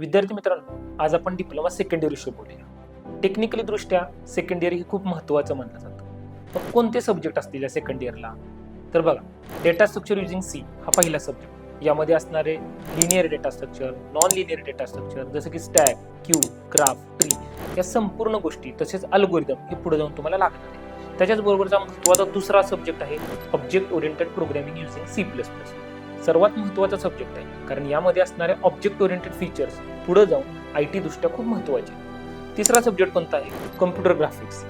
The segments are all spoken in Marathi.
विद्यार्थी मित्रांनो आज आपण डिप्लोमा सेकंड इयर विषयी बोलूया. टेक्निकली दृष्ट्या सेकंड इयर हे खूप महत्त्वाचं मानलं जातं. मग कोणते सब्जेक्ट असतील या सेकंड इयरला तर बघा डेटा स्ट्रक्चर युजिंग सी हा पहिला सब्जेक्ट यामध्ये असणारे linear data structure non linear data structure जसं की स्टॅक क्यू ग्राफ ट्री या संपूर्ण गोष्टी तसेच अल्गोरिदम हे पुढे जाऊन तुम्हाला लागणार आहे. त्याच्याचबरोबरचा महत्त्वाचा दुसरा सब्जेक्ट आहे object oriented programming using C plus plus सर्वात महत्त्वाचा सब्जेक्ट आहे. कारण यामध्ये असणारे ऑब्जेक्ट ओरिएंटेड फीचर्स पुढे जाऊन आय टी दृष्ट्या खूप महत्त्वाचे तिसरा सब्जेक्ट कोणता आहे? कम्प्युटर ग्राफिक्स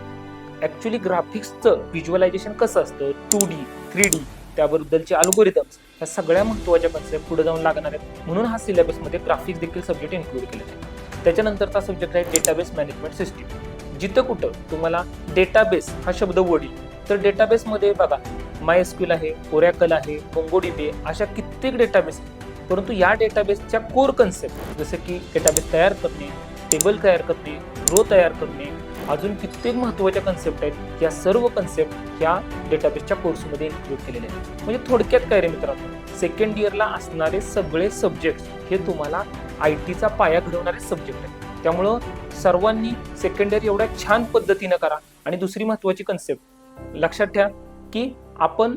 ॲक्च्युली ग्राफिक्सचं व्हिज्युअलायझेशन कसं असतं? टू डी थ्री डी त्याबद्दलचे अल्गोरिदम्स ह्या सगळ्या महत्त्वाच्या कन्सेप्ट पुढे जाऊन लागणार आहेत. म्हणून हा सिलेबसमध्ये ग्राफिक्स देखील सब्जेक्ट इन्क्लूड केलेला आहे. त्याच्यानंतरचा सब्जेक्ट आहे डेटाबेस मॅनेजमेंट सिस्टीम जिथं कुठं तुम्हाला डेटाबेस हा शब्द वडील तर डेटाबेसमध्ये बघा मायस्क्यूल आहे ओरॅकल आहे मोंगोडीबी अशा कित्येक डेटाबेस आहेत. परंतु या डेटाबेसच्या कोर कन्सेप्ट जसं की डेटाबेस तयार करणे टेबल तयार करणे रो तयार करणे अजून कित्येक महत्त्वाच्या कन्सेप्ट आहेत या सर्व कन्सेप्ट या डेटाबेसच्या कोर्समध्ये इन्क्लूड केलेले आहेत. म्हणजे थोडक्यात काय रे मित्रांनो? सेकंड इयरला असणारे सगळे सब्जेक्ट हे तुम्हाला आय टीचा पाया घडवणारे सब्जेक्ट आहेत. त्यामुळं सर्वांनी सेकंड इयर एवढ्या छान पद्धतीनं करा. आणि दुसरी महत्त्वाची कन्सेप्ट लक्षात ठेवा की आपण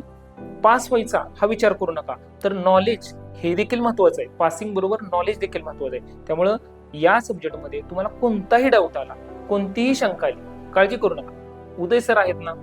पास व्हायचा हा विचार करू नका. तर नॉलेज हे देखील महत्वाचं आहे. पासिंग बरोबर नॉलेज देखील महत्वाचं आहे. त्यामुळं या सब्जेक्टमध्ये तुम्हाला कोणताही डाऊट आला कोणतीही शंका आली काळजी करू नका. उदय सर आहेत ना?